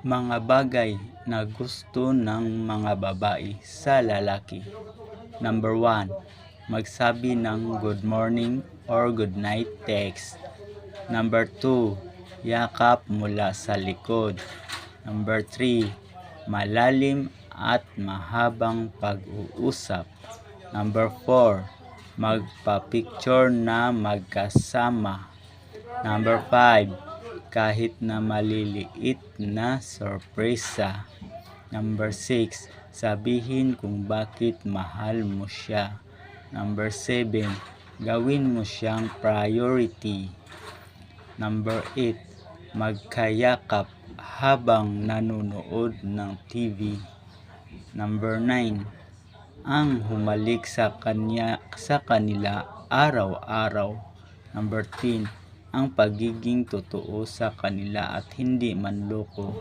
Mga bagay na gusto ng mga babae sa lalaki. Number 1. Magsabi ng good morning or good night text. Number 2. Yakap mula sa likod. Number 3. Malalim at mahabang pag-uusap. Number 4. Magpa-picture na magkasama. Number 5. Kahit na maliliit na sorpresa. Number 6. Sabihin kung bakit mahal mo siya. Number 7. Gawin mo siyang priority. Number 8. Magkayakap habang nanonood ng TV. Number 9. Ang humalik sa kanya sa kanila araw-araw. Number 10. Ang pagiging totoo sa kanila at hindi manloko.